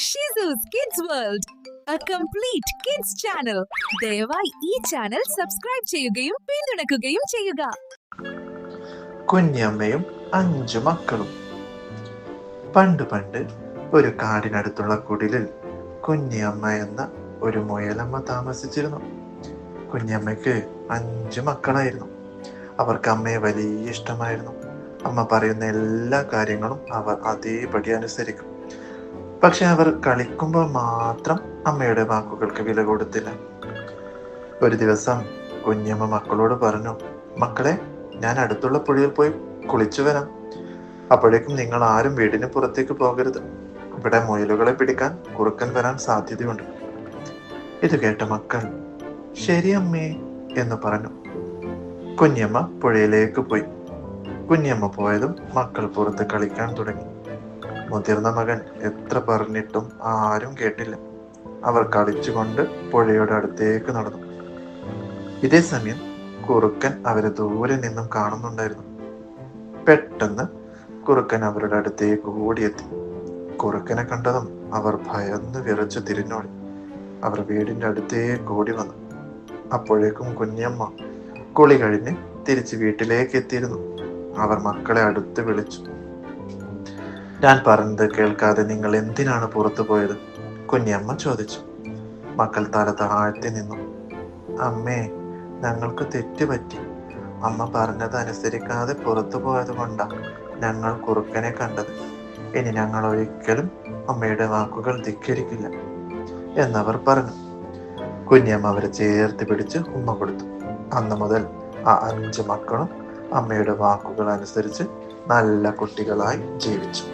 ഷിസൂസ് kids world a complete kids channel ദയവായി ഈ channel subscribe ചെയ്യുകയും പിന്തുണക്കുകയും ചെയ്യുക. കുഞ്ഞമ്മയും അഞ്ചു മക്കളും. പണ്ട് പണ്ട് ഒരു കാടിനടുത്തുള്ള കുടിലിൽ കുഞ്ഞിയമ്മ എന്ന ഒരു മുയലമ്മ താമസിച്ചിരുന്നു. കുഞ്ഞമ്മയ്ക്ക് അഞ്ച് മക്കളായിരുന്നു. അവർക്ക് അമ്മയെ വലിയ ഇഷ്ടമായിരുന്നു. അമ്മ പറയുന്ന എല്ലാ കാര്യങ്ങളും അവർ അതേപടി അനുസരിക്കും. പക്ഷെ അവർ കളിക്കുമ്പോൾ മാത്രം അമ്മയുടെ വാക്കുകൾക്ക് വില കൊടുത്തില്ല. ഒരു ദിവസം കുഞ്ഞമ്മ മക്കളോട് പറഞ്ഞു മക്കളെ ഞാൻ അടുത്തുള്ള പുഴയിൽ പോയി കുളിച്ചു വരാം. അപ്പോഴേക്കും നിങ്ങൾ ആരും വീടിന് പുറത്തേക്ക് പോകരുത്. ഇവിടെ മുയലുകളെ പിടിക്കാൻ കുറുക്കൻ വരാൻ സാധ്യതയുണ്ട്. ഇത് കേട്ട മക്കൾ ശരി അമ്മേ എന്ന് പറഞ്ഞു. കുഞ്ഞമ്മ പുഴയിലേക്ക് പോയി. കുഞ്ഞമ്മ പോയതും മക്കൾ പുറത്ത് കളിക്കാൻ തുടങ്ങി. മുതിർന്ന മകൻ എത്ര പറഞ്ഞിട്ടും ആരും കേട്ടില്ല. അവർ കളിച്ചുകൊണ്ട് പുഴയുടെ അടുത്തേക്ക് നടന്നു. ഇതേ സമയം കുറുക്കൻ അവരെ ദൂരെ നിന്നും കാണുന്നുണ്ടായിരുന്നു. പെട്ടെന്ന് കുറുക്കൻ അവരുടെ അടുത്തേക്ക് ഓടിയെത്തി. കുറുക്കനെ കണ്ടതും അവർ ഭയന്ന് വിറച്ചു തിരിഞ്ഞോടി. അവർ വീടിന്റെ അടുത്തേക്ക് ഓടി വന്നു. അപ്പോഴേക്കും കുഞ്ഞമ്മ കുളി കഴിഞ്ഞ് തിരിച്ച് വീട്ടിലേക്ക് എത്തിയിരുന്നു. അവർ മക്കളെ അടുത്ത് വിളിച്ചു. ഞാൻ പറഞ്ഞത് കേൾക്കാതെ നിങ്ങൾ എന്തിനാണ് പുറത്തു പോയത്? കുഞ്ഞമ്മ ചോദിച്ചു. മക്കൾ തല താഴ്ത്തി നിന്നു. അമ്മേ ഞങ്ങൾക്ക് തെറ്റുപറ്റി അമ്മ പറഞ്ഞത് അനുസരിക്കാതെ പുറത്തു പോയത് കൊണ്ടാ ഞങ്ങൾ കുറുക്കനെ കണ്ടത്. ഇനി ഞങ്ങൾ ഒരിക്കലും അമ്മയുടെ വാക്കുകൾ ധിക്കരിക്കില്ല എന്നവർ പറഞ്ഞു. കുഞ്ഞമ്മ അവരെ ചേർത്ത് പിടിച്ച് ഉമ്മ കൊടുത്തു. അന്ന് മുതൽ ആ അഞ്ച് മക്കളും അമ്മയുടെ വാക്കുകൾ അനുസരിച്ച് നല്ല കുട്ടികളായി ജീവിച്ചു.